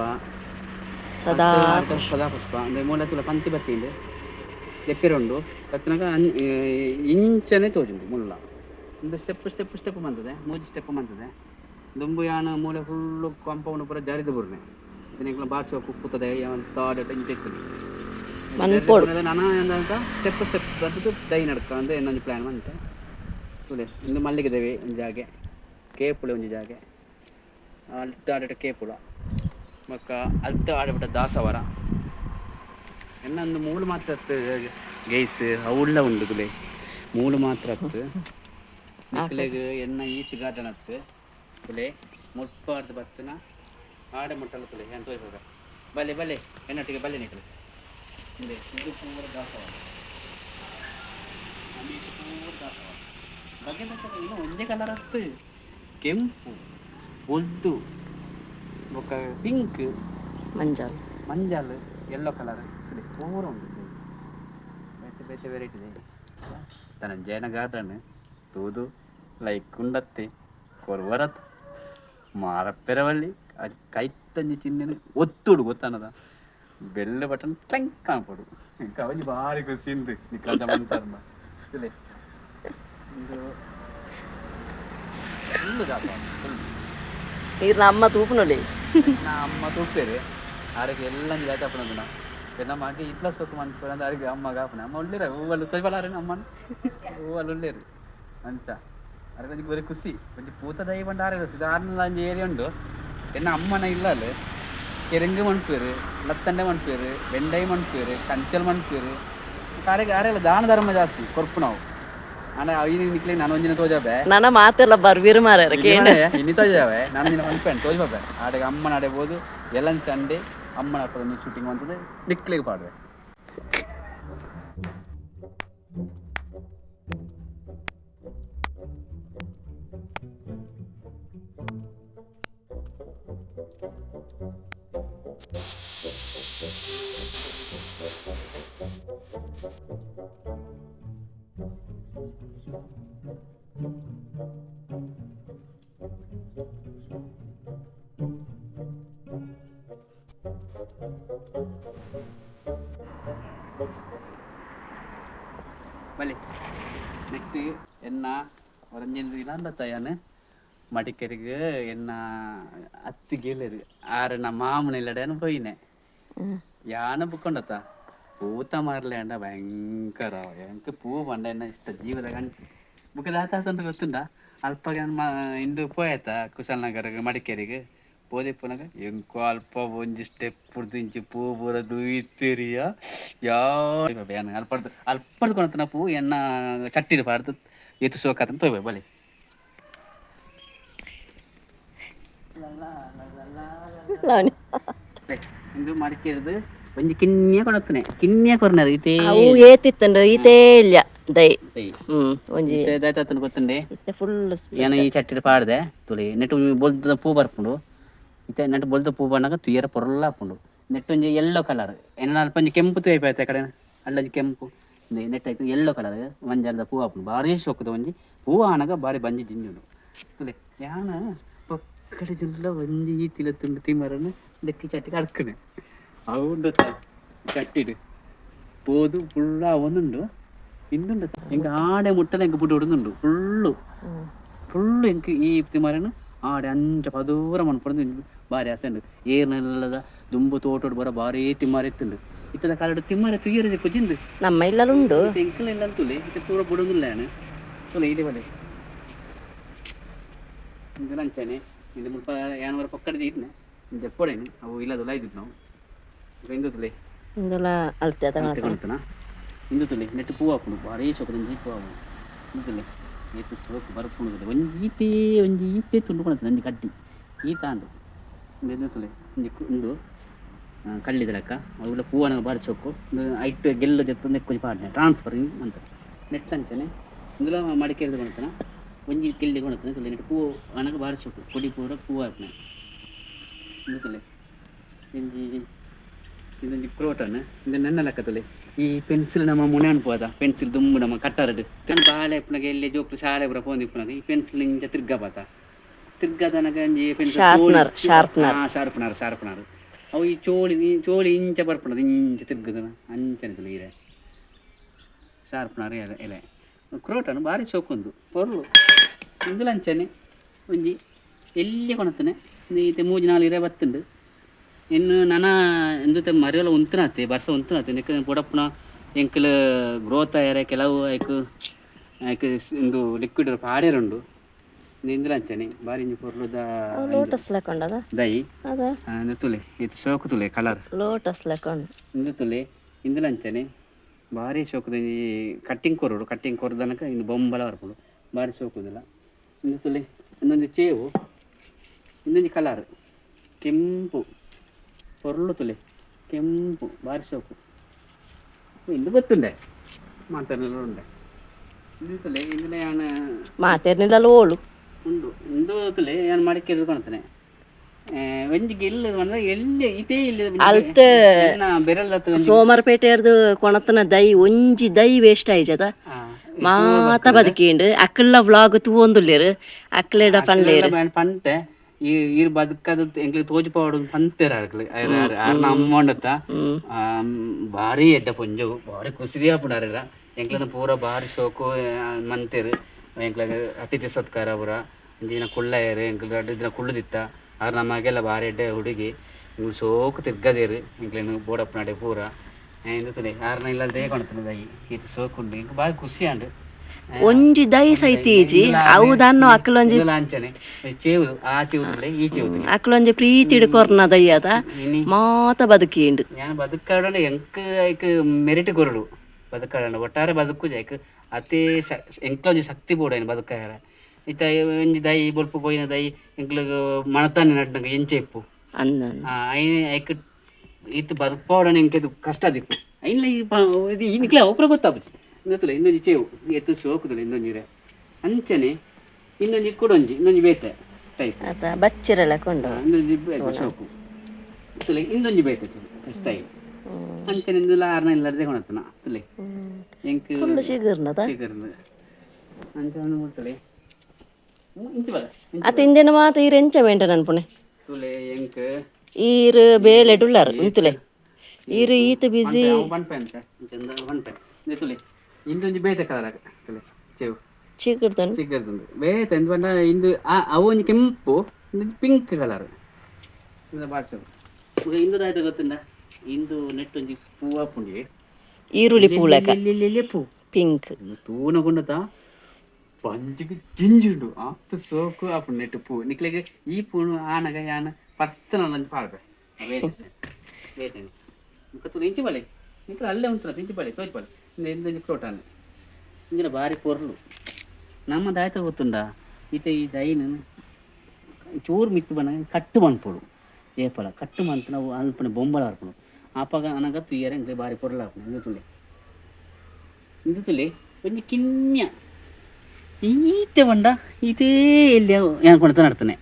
ಸದಾ ಮತ್ತೆ ಸದಾ ಪುಷ್ಪ ಅಂದ್ರೆ ಮೂಲ ತುಲ ಪಂತಿ ಬತ್ತಿಂಡು ತೆಪ್ಪಿರುಂಡು ತತ್ನಾಗ ಇಂಚನೆ ತೋಜುಂಡು ಮುಳ್ಳ. ಒಂದು ಸ್ಟೆಪ್ ಸ್ಟೆಪ್ ಸ್ಟೆಪ್ ಬಂತದೆ ಮೂಜಿ ಸ್ಟೆಪ್ ಬಂತದೆ ದುಂಬು ಯಾನ ಮೂಲೆ ಫುಲ್ಲು ಕಾಂಪೌಂಡ್ ಪೂರ ಜಾರಿದು ಬರ್ನೆ. ಇದನ್ನೆಲ್ಲ ಬಾರ್ಸೋ ಕುಕ್ಕುತ್ತದೆ ತಾಡ ಮನ್ಪೋಡು ನಾನು ಎಂದಂತ ಸ್ಟೆಪ್ ಸ್ಟೆಪ್ ಬಂದದ್ದು ದೈ ನಡ್ಕ ಅಂತ ಇನ್ನೊಂದು ಪ್ಲ್ಯಾನ್ ಬಂತೆ. ಸುಳೆ ಇಂದು ಮಲ್ಲಿಗೆ ದೇವಿ ಒಂದು ಜಾಗೆ ಕೇಪುಳೆ ಒಂದು ಜಾಗೆ. ಅಲ್ತ ಆಡಟ ಕೇಪುಳ. ಮಕ್ಕ ಅಲ್ತ ಆಡಬಿಟ್ಟ ದಾಸವರ. ಇನ್ನೊಂದು ಮೂಲು ಮಾತ್ರ ಗೈಸ್ ಅವುಳ್ಳ ಉಂಡು ತುಲೆ ಮೂಲು ಮಾತ್ರ ಹತ್ತು ಮಕ್ಕಳಿಗೆ ಎನ್ನ ಈತ್ ಗಾರ್ಡನ್ ಹತ್ತು ತುಲೆ ಮುಟ್ಪಾರ್ದು ಬತ್ತನ ಆಡ ಮುಟ್ಟಲು ತುಲೆ ಏನು ತೋರಿಸ್ಬೇಕು ಬಲ್ಲೆ ಬಲ್ಲೆ ಎನ್ನೊಟ್ಟಿಗೆ ಬಲ್ಲೆ ನಿಕ್ಕಲು ಇದೆ ಇದು ಪೂರ ದಾಸವಾಳ ನಮಗೆ ಇದು ಪೂರ ದಾಸವಾಳ ಬಗ್ಗೆ ಬೇಕಾದ್ರೆ ಇನ್ನು ಒಂದೇ ಕಲರ್ ಹತ್ತು ಕೆಂಪು ಒದ್ದು ఒక ಪಿಂಕ್ ಮಂಜಾಲ್ ಮಂಜಲ್ ಯೆಲ್ಲೋ ಕಲರ್ ಇದೆ ಪೂರ ಉಂಟು ಬೇತೆ ಬೇತೆ ವೆರೈಟಿ ಇದೆ ತನ್ನ ಜೈನ ಗಾರ್ಡನ್ ತೂದು ಲೈಕ್ ಉಂಡತ್ತೆ ಕೊರ್ವರತ್ ಮಾರಪ್ಪೆರವಳ್ಳಿ ಅದು ಕೈತಂಜಿ ಚಿನ್ನಿನ ಒತ್ತುಡು ಗೊತ್ತನ್ನದ ಬೆಲ್ಲ ಬಟನ್ ಕ್ಲಂಕ್ ಕಾಣ್ಪಡು ಕವಲಿ ಭಾರಿ ಖುಷಿಂದು ನಿಕ್ಕಂತ ಮಂತಾರ ಇಲ್ಲೇ ಇದು ಫುಲ್ಲು ದಾಸ ಫುಲ್ ನೀರು ನಮ್ಮ ತೂಪುನೊಲಿ నా అమ్మ తూపేరు ఆడికి ఇప్పుడు నా మాకు ఇట్లా సుఖం అనుకోవడం దానికి అమ్మ కాకుండా అమ్మ ఉండలేరు వాళ్ళు తోపాలారు అమ్మని వాళ్ళు ఉండలేరు అంతా అది కొంచెం ఒరే ಖುಷಿ కొంచెం పూత దయవండి ఆరే సాధారణ ఏరియండు என்ன அம்மனை இல்லாது கெருங்கு மண் பேர் லத்தண்டை மண் பேர் வெண்டை மண் பேர் கஞ்சல் மண் பேர் ಕಾರ್ಯ ಕಾರ್ಯ ದಾನ ಧರ್ಮ ಜಾಸ್ತಿ ಕೊರ್ಪು ನಾವು ಅಣ್ಣ ಇನ್ನು ನಿಕ್ಲಿ ನಾನು ಒಂದಿನ ತೋಜಾಬೆ ನನ್ನ ಮಾತೆಲ್ಲ ಬರ್ವೀರ್ ಮಾರ ಇನ್ನು ತೋಜಾವೆ ನಾನು ನಿನ್ನ ಅನ್ಕೊಂಡು ತೋಜಾಬೆ ಆಡಗ ಅಮ್ಮನ ಆಡಬಹುದು ಎಲ್ಲ ಸಂಡೆ ಅಮ್ಮನ ಹಾಕೋದು ಶೂಟಿಂಗ್ ಅಂತದೆ ನಿಕ್ಲಿಗೆ ಪಾಡ್ವೆ ಬಲಿ ತಯಾನ ಮಡಿಕೇರಿಗೆ ಎನ್ನ ಹತ್ತು ಗೇಲರು ಆರು ನಮ್ಮ ಮಾಮನ ಇಲ್ಲಡೇನು ಪೋಯಿನೆ ಯಾನ ಬುಕ್ಕೊಂಡತ್ತ പൂത്ത മാറില്ലേണ്ട ഭയങ്കര എനിക്ക് പൂ പണ്ട എന്നെ ഇഷ്ട ജീവിത ബുക്ക് ದಾತಾತ ಗೊತ್ತುಂಡ ಅಲ್ಪ ಇಂದು ಪೋಯತ ಕುಶಾಲನಗರ ಮಡಿಕೇರಿಗೆ ಪೋದೆ ಪುನಗ ಎಂಕೋ ಅಲ್ಪ ಒಂಜಿ ಸ್ಟೆಪ್ ಇಂಚು ಪೂ ಪೂರ ದುಯ್ತಿರಿಯ ಯಾವ ಅಲ್ಪ ಅಲ್ಪ ಕೊಣತನ ಪೂ ಎನ್ನ ಚಟ್ಟಿರು ಪಾಡ್ದು ಎತ್ತು ಸೋಕಾತನ ತೋಯ್ಬ ಬಲಿ ಇಂದು ಮಡಿಕೇರಿದು ಒಂಜಿ ಕಿನ್ನಿಯ ಕೊಡತ್ತನೆ. ಕಿನ್ನಿಯ ಕೊರ್ನದು ಇತೇ ಅವು ಏತಿತ್ತಂಡ ಈತೇ ಇಲ್ಲ ದೈ. ಹ್ಮ್ ಒಂಜಿ ದಾತಾತನ ಗೊತ್ತಂಡೆ. ಫುಲ್ ಏನು ಈ ಚಟ್ಟಿರ ಪಾಡ್ದೆ ತುಳಿ. ನೆಟ್ಟು ಬೊಲ್ದ ಪೂ ಬರ್ಪುಂಡು. ಇತ್ತೆ ನೆಟ್ಟು ಬೊಲ್ದ ಪೂ ಬಣ್ಣಗ ತುಯ್ಯರ ಪೊರಲ್ಲ ಹಾಪುಂಡು. ನೆಟ್ಟು ಒಂಜಿ ಎಲ್ಲೋ ಕಲರ್ ಏನ ಅಲ್ಪ ಒಂಜಿ ಕೆಂಪು ತುಯ್ಪ ಆಯ್ತು ಕಡೆ. ಅಲ್ಲೊಂಜಿ ಕೆಂಪು. ನೆಟ್ ಆಯ್ತು ಎಲ್ಲೋ ಕಲರ್ ಮಂಜಲ್ದ ಪೂ ಹಾಪುಂಡು. ಭಾರಿ ಶೋಕದ ಒಂಜಿ. ಪೂ ಆನಗ ಭಾರಿ ಬಂಜಿ ಜಿಂಜುಂಡು. ತುಳಿ ಯಾನ ಕಡಿದಿಲ್ಲ വഞ്ചി ഈ ತುಂಡು ತಿಮ್ಮರನ್ನು ഇതൊക്കെ ചട്ടി ಕಡ್ಕಣೆ അതുകൊണ്ട് ചട്ടിട്ട് പോതു ഫുള്ള് ആവുന്നുണ്ടോ. ഇന്നുണ്ട്. എനിക്ക് ആടെ മുട്ടൽ എനിക്ക് പുട്ട് വിടുന്നുണ്ട് ഫുള്ളു. ഫുള്ള് എനിക്ക് ഈ ഇത്തിമാരാണ് ആടെ അഞ്ച പതൂര മൺപുറത്ത് ഭാര്യാസുണ്ട് ഏറിനുള്ളതാ ദുമ്പ് തോട്ടോട് പോറ ഭാരേ തിമാരെത്തുണ്ട് ഇത്തത്തെ കാലത്ത് തിമാരെ തുയ്യറത് ഇപ്പൊ ചിന്ത് നമ്മ ഇല്ലുണ്ട് തുള്ളി ഇത് പൂറ പൊടുന്നില്ലാണ് തുളയിലെ പോലെ. എന്തിനാ ಇಲ್ಲಿ ಇದು ಮುಲ್ಪ ಯಾನವರ ಪಕ್ಕಡದ ಇಟ್ನೆ ಇದು ಎಪ್ಪಡೇನು ಅವು ದುಲ ಇದ್ದಿದ್ದು ನಾವು. ಇಂದು ತುಲೆ. ಇಂದೆಲ್ಲ ಅಲ್ತೆ ತಗೊಳ್ತಾನೆ ಇಂದು ತುಲೆ ನೆಟ್ಟು ಪೂ ಹಾಕೊಂಡು ಭಾರಿ ಚೊಕ್ಕದ ಒಂಜಿ ಪೂ ಹಾಕೊಂಡು ಇಂದು ತುಲೆ ಏತು ಸೋಕು ಬರ್ಕೊಂಡು ಒಂಜಿ ಈತೆ ಒಂಜಿ ಈತೆ ತುಂಡು ಕೊಡ್ತಾನೆ ಒಂಜಿ ಕಡ್ಡಿ. ಈತ ಅಂಡು ಇಂದು ತುಲೆ? ಕು- ಇಂದು ಆ, ಕಳ್ಳಿದ ಲೆಕ್ಕ ಅವುಲ ಪೂವನ ಬಾರಿ ಒಂದು ಐಟ್ ಗೆಲ್ಲ ಜೊತೆ ನೆಕ್ಕೊಂಜಿ ಪಾಡ್ನೆ. ಟ್ರಾನ್ಸ್ಫರ್ ಅಂತ. ನೆಟ್ ಅಂಚನೆ. ಇಂದುಲ ಮಡಿಕೇರಿ ಕೊಡ್ತಾನ ಒಂಜಿ ಕಿಲ್ಲಿ ಕೊಡ್ತಾನೆ ತುಲೆ ನೆಟ್ಟು ಪೂ ಅನಗ ಬಾರಿ ಚೊಕ್ಕು ಕೊಡಿ ಪೂರ ಪೂ ಹಾಕ್ನೆ ಇಂದು ತುಲೆ ಒಂಜಿ ಇದೊಂದು ಕ್ರೋಟನ್ ಇದು ನನ್ನ ಲೆಕ್ಕದಲ್ಲಿ ಈ ಪೆನ್ಸಿಲ್ ನಮ್ಮ ಮುನೆ ಅನ್ಪೋದ ಪೆನ್ಸಿಲ್ ದುಂಬು ನಮ್ಮ ಕಟ್ಟರಡು ತೆನ್ ಬಾಳೆ ಇಪ್ಪನಾಗ ಎಲ್ಲಿ ಜೋಕ್ಲು ಶಾಲೆ ಬರ ಪೋಂದು ಇಪ್ಪನಾಗ ಈ ಪೆನ್ಸಿಲ್ ಇಂಚ ತಿರ್ಗ ಬಾತ ತಿರ್ಗದನಗ ಒಂಜಿ Sharpener, sharpener. ಶಾರ್ಪ್ನರ್ ಶಾರ್ಪ್ನರ್ ಅವು ಈ ಚೋಳಿ ಈ ಚೋಳಿ ಇಂಚ ಬರ್ಪಣದ ಇಂಚ ತಿರ್ಗದನ ಅಂಚನಿತಲ್ಲ ಈರೆ ಶಾರ್ಪ್ನರ್ ಎಲೆ ಎಲೆ ಕ್ರೋಟನ್ ಭಾರಿ ಚೌಕೊಂದು ಪೊರ್ಲು ಇಂದು ಲಂಚನೆ ಒಂಜಿ ಎಲ್ಲಿ ಕೊಣತನೆ ಈತೆ ಮೂಜಿ ನಾಲ್ ಇರೇ ಬತ್ತುಂಡು. ಇನ್ನು ನನ್ನ ಎಂದುತ್ತೆ ಮರೆಯಲ್ಲ ಉಂತುನಾತೆ ಬರ್ಸ ಉಂತುನಾತೆ. ನಿಕ್ಕ ಪುಡಪ್ಪನ ಎಂಕಲ್ ಗ್ರೋತ್ ಆಯ್ರೆ ಕೆಲವು ಐಕ್ ಐಕ್ ಇಂದು ಲಿಕ್ವಿಡ್ ಪಾಡ್ಯರುಂಡು. ಇಂದುಲ ಲಂಚನೆ ಬಾರಿ ಇಂಜಿ ಪೊರ್ಲುದ ಲೋಟಸ್ ಲೆಕ್ಕೊಂಡದ ದೈ. ಅದ? ಇಂದು ತುಲೆ ಇದು ಶೋಕು ತುಲೆ ಕಲರ್ ಲೋಟಸ್ ಲೆಕ್ಕೊಂಡು ಇಂದು ತುಲೆ ಇಂದು ಅಂಚನೆ ಭಾರಿ ಶೋಕದ ಈ ಕಟ್ಟಿಂಗ್ ಕೊರೋಡು ಕಟ್ಟಿಂಗ್ ಕೊರದನಕ ಇನ್ನು ಬೊಂಬಲ ಬರ್ಬೋದು. ಭಾರಿ ಶೋಕುದಿಲ್ಲ. ಇನ್ನು ತುಲೆ ಇನ್ನೊಂದು ಚೇವು ಇನ್ನೊಂದು ಕಲರ್ ಕೆಂಪು. ಪೊರ್ಲು ತುಲೆ ಕೆಂಪು ಭಾರಿ ಶೋಕು. ಇನ್ನು ಗೊತ್ತುಂಡೆ ಮಾತಾಡಲು ಉಂಡೆ. ಇಂದು ತುಲೆ ಇಂದಿನ ಓಳು ಉಂಡು. ಇಂದು ತುಲೆ ಏನು ಮಾಡಿ ಕಾಣ್ತಾನೆ. ವೆಂಜಿಗೆ ಇಲ್ಲ ಅಂದ್ರೆ ಎಲ್ಲಿ ಇದೇ ಇಲ್ಲ ಅಲ್ತೆ ಬೆರಲ್ಲ ಸೋಮರಪೇಟೆಯರ್ದು ಕೊಣತನ ದೈ ಒಂಜಿ ದೈ ವೇಸ್ಟ್ ಆಯ್ತದ. ಮಾತ ಬದುಕಿಂಡು. ಅಕ್ಕಳ ವ್ಲಾಗ್ ತೂವೊಂದುಲ್ಲೇರು. ಅಕ್ಕಳೇಡ ಪಂಡ್ಲೇರು ಪಂತೆ. ಈ ಈರ್ ಬದುಕದು ಎಂಗ್ಲಿ ತೋಜು ಪಾಡು ಪಂತೆರ ಅರ್ಕ್ಲಿ ಆರ್ನ ಆ ಭಾರಿ ಎಡ್ಡ ಪೊಂಜು. ಭಾರಿ ಕುಸಿದಿ ಆಪುಂಡಾರ ಎಂಕ್ಲನ ಪೂರ ಭಾರಿ ಶೋಕು ಮಂತೆರ್. ಎಂಕ್ಲಾಗ ಅತಿಥಿ ಸತ್ಕಾರ ಪೂರ. ಕುಳ್ಳ ಕುಳ್ಳಯರು ಎಂಕ್ಲ ದಿನ ಕುಳ್ಳುದಿತ್ತ. ಆದ್ರೆ ನಮಗೆಲ್ಲ ಭಾರಿ ಎಡ್ಡೆ ಹುಡುಗಿ. ಇವ್ಳು ಸೋಕು ತಿರ್ಗದೇರು. ಇಂಕ್ಲೇನು ಬೋಡಪ್ಪ ನಡೆ ಪೂರ. ಎಂದುತ್ತದೆ ಆರ್ನ ಇಲ್ಲ ದೇಕೊಂಡ್ತದೆ ದೈ ಇದು ಸೋಕುಂಡು ಇಂಕ್ ಭಾರಿ ಖುಷಿ ಅಂಡು ಒಂಜಿ ದೈ ಸೈತೀಜಿ ಅವು ದನ್ನು ಅಕ್ಕಲೊಂಜಿ ಲಾಂಚನೆ ಚೇವು ಆ ಚೇವು ಈ ಚೇವು ಅಕ್ಕಲೊಂಜಿ ಪ್ರೀತಿ ಹಿಡ್ಕೊರ್ನ ದಯ್ಯಾದ ಮಾತ ಬದುಕಿಂಡು ನಾನು ಬದುಕಾಡೋಣ ಎಂಕ ಐಕ್ ಮೆರಿಟ್ ಕೊರಡು ಬದುಕಾಡೋಣ. ಒಟ್ಟಾರೆ ಬದುಕು ಜೈಕ್ ಅತಿ ಎಂಕ್ಲೊಂಜಿ ಶಕ್ತಿ ಬೋಡ ಏನು ಬದುಕಾರ ಇತ್ತ ಒಂಜಿ ದೈ ಬೊಲ್ಪು ಪೋಯಿನ ದೈ ಎಂಕ್ಲಗ್ ಮಣತಾನೆ ನಡ್ನಂಗ ಎಂಚೆ ಇಪ್ಪು. ಅಂದ ಐನ ಐಕ್ ಇತ್ತು ಬದುಕ್ಪಾಡಣ ಎಂಕ್ ಇದು ಕಷ್ಟ ದಿಪ್ಪು ಐನ್ಲ ಈ ಪ- ಇದು ಇನ್ಕ್ಲೆ ಒಬ್ರ ಗೊತ್ತಾಪುಜಿ. ಇನ್ನೊತ್ತುಲ ಇನ್ನೊಂಜಿ ಚೇವು ಎತ್ತು ಸೋಕುದಿಲ್ಲ ಇನ್ನೊಂಜಿರೆ ಅಂಚನೆ ಇನ್ನೊಂಜಿ ಕುಡೊಂಜಿ ಇನ್ನೊಂಜಿ ಬೇತೆ ಟೈಪ್ ಆತ ಬಚ್ಚಿರಲ್ಲ ಕೊಂಡು. ಇನ್ನೊಂಜಿ ಬೇತೆ ಸೋಕು. ತುಲೆ ಇನ್ನೊಂಜಿ ಬೇಕು ಸ್ಟೈಲ್ ಅಂಚನೆಂದು ಆರ್ನ ಇಲ್ಲದೆ ಕೊಣತನ ತುಲೆ ಎಂಕ್ ಫುಲ್ ಸಿಗರ್ನದ? ಸಿಗರ್ನ ಅಂಚನೆ ಮುಟ್ಟಲೆ ಇಂದಿನ ಮಾತ ಎಂಚ ಮೇಂಟ ನನ್ಪುಣೆ ತುಲೆ ಎಂಕ್? ಈರು ಬೇಲೆ ಡುಲ್ಲರ್ ಇತ್ತುಲೆ ಈರು ಈತ ಬಿಸಿ. ಇಂದೊಂಜಿ ಬೇತೆ ಕಲರ್ ಚೇವು ಚಿಕ್ಕಡ್ತಾನು ಸಿಗರ್ದುಂಡು ಬೇತೆ ಪಂಡ ಇಂದು ಅವು ಒಂಜಿ ಕೆಂಪು ಪಿಂಕ್ ಕಲರ್. ಇಂದ ಇಂದು ಇಂದುದಾಯ್ತು ಗೊತ್ತುಂಡ ಇಂದು ನೆಟ್ಟೊಂಜಿ ಪೂವ ಪುಂಡಿ ಈರುಳ್ಳಿ ಪೂಲಕ ಪೂ. ಪಿಂಕ್. ತೂನ ಕೊಂಡತ ಪಂಜಿಗೆ ಜಿಂಜುಂಡು ಆತ ಸೋಕು ಅಪ್ಪು ನೆಟ್ಟು ಪೂ ನಿಕ್ಲೆಗೆ ಈ ಪೂನು ಆನಗ ಯಾನ ಪರ್ಸನಲ್ ಅಂತ ಪಾಡ್ಬೆ ಬೇತೇನೆ ಮುಖ ತುಳು ಇಂಚಿ ಬಳೆ ನಿಕ್ಲ ಅಲ್ಲೇ ಉಂಟು ಇಂಚಿ ಬಳೆ ತೋಜ್ ಬಳೆ ಇಂದ ಎಂದೊಂದು ಕ್ರೋಟಾನೆ ಇಂದಿನ ಭಾರಿ ಪೊರ್ಲು ನಮ್ಮ ದಾಯ್ತ ಗೊತ್ತುಂಡ ಈತ ಈ ದೈನು ಚೂರು ಮಿತ್ತು ಬನ ಕಟ್ಟು ಮನ್ಪೊಡು ಏಪಲ ಕಟ್ಟು ಮಂತ್ ನಾವು ಅಲ್ಪನೆ ಬೊಂಬಲ ಆರ್ಪಣು ಆಪಾಗ ಅನಗ ತುಯ್ಯರೆ ಭಾರಿ ಪೊರ್ಲು ಆರ್ಪಣು ಇಂದು ತುಳಿ ಇಂದು ತುಳಿ ಒಂಜಿ ಕಿನ್ಯ ಈತೆ ಬಂಡ ಇದೇ ಎಲ್ಲಿ ಏನು ಕೊಡ್ತಾ ನಡ್ತಾನೆ.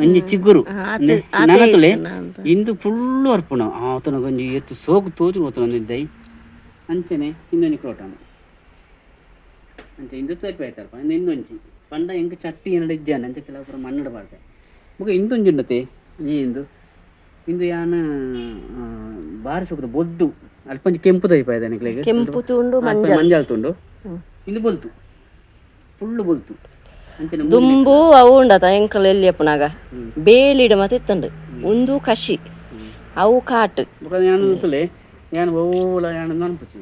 ಒಂಜಿ ಚಿಗುರು. ನನತುಳೆ ತುಳಿ ಇಂದು ಫುಲ್ಲು ಅರ್ಪಣ. ಆತನ ಒಂಜಿ ಎತ್ತು ಸೋಗು ತೋಜು ಓತನ ಒಂದು ದೈ ಅಂಚನೆ ಇನ್ನೊಂದು ಕ್ರೋಟಾನ. ಅಂಚೆ ಇಂದು ತೋರ್ಪಿ ಆಯ್ತಾರಪ್ಪ ಪಂಡ ಹೆಂಗೆ ಚಟ್ಟಿ ಏನಡ ಇಜ್ಜಾನ ಅಂಚೆ ಕೆಲವು ಪುರ ಮಣ್ಣಡ ಬಾರ್ದೆ ಮುಗ ಇಂದೊಂಜಿ ಉಂಡತೆ ಈ ಇಂದು? ಇಂದು ಯಾನ ಬಾರಿ ಸೋಕದ ಬೊದ್ದು. ಅಲ್ಪಂಜಿ ಕೆಂಪು ತೈಪ ಇದೆ ಕೆಂಪು ತುಂಡು ಮಂಜಾಲ್. ತುಂಡು. ಇಂದು ಬೊಲ್ತು ಫುಲ್ಲು ಬೊಲ್ತು ಅಂಚನೆ ದುಂಬು ಅವು ಉಂಡತ ಎಂಕಲ್ ಎಲ್ಲಿಯಪ್ಪನಾಗ ಬೇಲಿಡ ಮತ್ತೆ ಇತ್ತಂಡು ಒಂದು ಕಶಿ. ಅವು ಕಾಟ್. ಬೊಕ ಯಾನ್ ತುಲೆ ಯಾನು ಓಲ ಯಾನು ನೆನಪುಚ್ಚಿ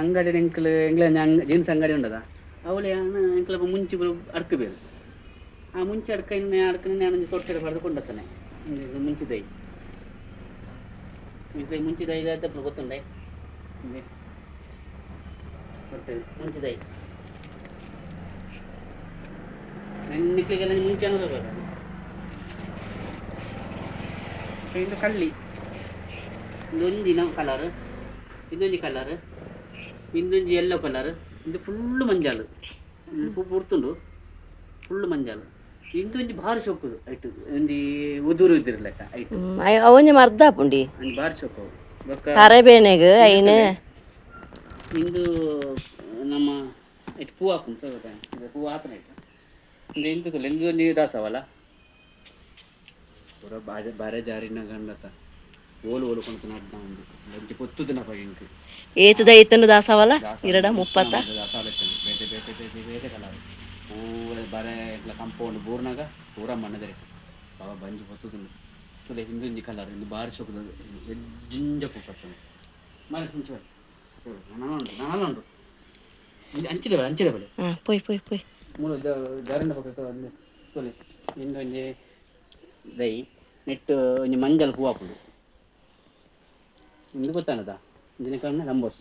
ಅಂಗಡಿ ಎಂಕ್ಲು ಎಂಗ್ಲ ಅಂಗ ಜೀನ್ಸ್ ಅಂಗಡಿ ಉಂಡದ? ಅವಳು ಯಾನು ಎಂಕ್ಲ ಮುಂಚೆ ಅಡ್ಕ ಬೇರು ಆ ಮುಂಚೆ ಅಡ್ಕ ಇನ್ನು ಅಡ್ಕ ನಾನು ಸೊಟ್ಟೆ ಪಡೆದು ಕೊಂಡತ್ತಾನೆ. ಮುಂಚಿದೈ ಇದು ಮುಂಚಿದ ಐದಾಯ್ತು ಗೊತ್ತುಂಡೆ? ಇಲ್ಲಿ ಗೊತ್ತಿಲ್ಲ ಮುಂಚಿದಾಯಿ ನೆನ್ನಿಕ್ಲಿಗೆಲ್ಲ ಮುಂಚೆ ಅನ್ನೋದು ಇದು ಕಳ್ಳಿ. ಇದೊಂದಿನ ಕಲರ್ ಇದೊಂದು ಕಲರ್ ಇಂದೊಂದು ಯೆಲ್ಲೋ ಕಲರ್ ಇದು ಫುಲ್ಲು ಮಂಜಾಲು ಪೂ ಪೂರ್ತುಂಡು. ಫುಲ್ಲು ಮಂಜಾಲು ಇಂದೊಂದು ಭಾರಿ ಸೊಕ್ಕುದು ಐಟು ಒಂದು ಉದುರು ಇದ್ರ ಲೆಕ್ಕ ಐಟು ಅವೊಂಜಿ ಮರ್ದ ಪುಂಡಿ. ಒಂದು ಭಾರಿ ಸೊಕ್ಕು ಬೊಕ್ಕ ತರಬೇನೆಗ್ ಐನ್. ಇಂದು ನಮ್ಮ ಐಟು ಪೂ ಇದು ಪೂ ಹಾಕನ ಆಯ್ತು ಇಂದು ಇಂದು ತುಲೆ ಇಂದು ಒಂದು ದಾಸವಲ್ಲ ಪೂರ ಬಾಜ ಬಾರೆ ಜಾರಿನ ಗಂಡತ. ಓಲು ಓಲು ಕೊಂತ ನಡ್ದ ಒಂದು. ಲಂಚಿ ಪೊತ್ತುದಿನ ಪೈಂಕ್ ಏತದ ಐತನು ದಾಸವಲ್ಲ? ಇರಡ ಮುಪ್ಪತ್ತ? ದಾಸಾಲ ಬೇತೆ ಬೇತೆ ಬೇತೆ ಬೇತೆ ಕಲರ್ ಪೂರ ಬಾರೆ ಇಟ್ಲ ಕಂಪೌಂಡ್ ಬೂರ್ನಾಗ ಪೂರ ಮಣ್ಣದರೆ ಬಾಬಾ ಬಂಜಿ ಪೊತ್ತುದಿನ ತುಲೆ ಹಿಂದೊಂಜಿ ಕಲರ್ ಇಂದು ಬಾರಿ ಸೊಕ್ಕದ ಜಿಂಜ ಕುಕ್ಕತ್ತನು ಮನೆ ಮುಂಚೆ ನಾನು ಉಂಟು ನಾನು ಉಂಟು ಅಂಚಿಡೆ ಬೇಡ ಅಂಚಿಡೆ ಬೇಡ ಹಾ ಪೋಯ್ ಪೋಯ್ ಪೋಯ್. ಮೂಲ ಜಾರಿನ ಪಕ್ಕ ಒಂದು ತೊಲೆ ಇಂದು ಒಂಜಿ ದೈ ನೆಟ್ಟು ಒಂಜಿ ಮಂಜಲ್ ಹೂ ಹಾಕುದು ಇಂದು ಗೊತ್ತಾನದ ಇಂದಿನ ಕಣ್ಣ ಲಂಬೋಸ್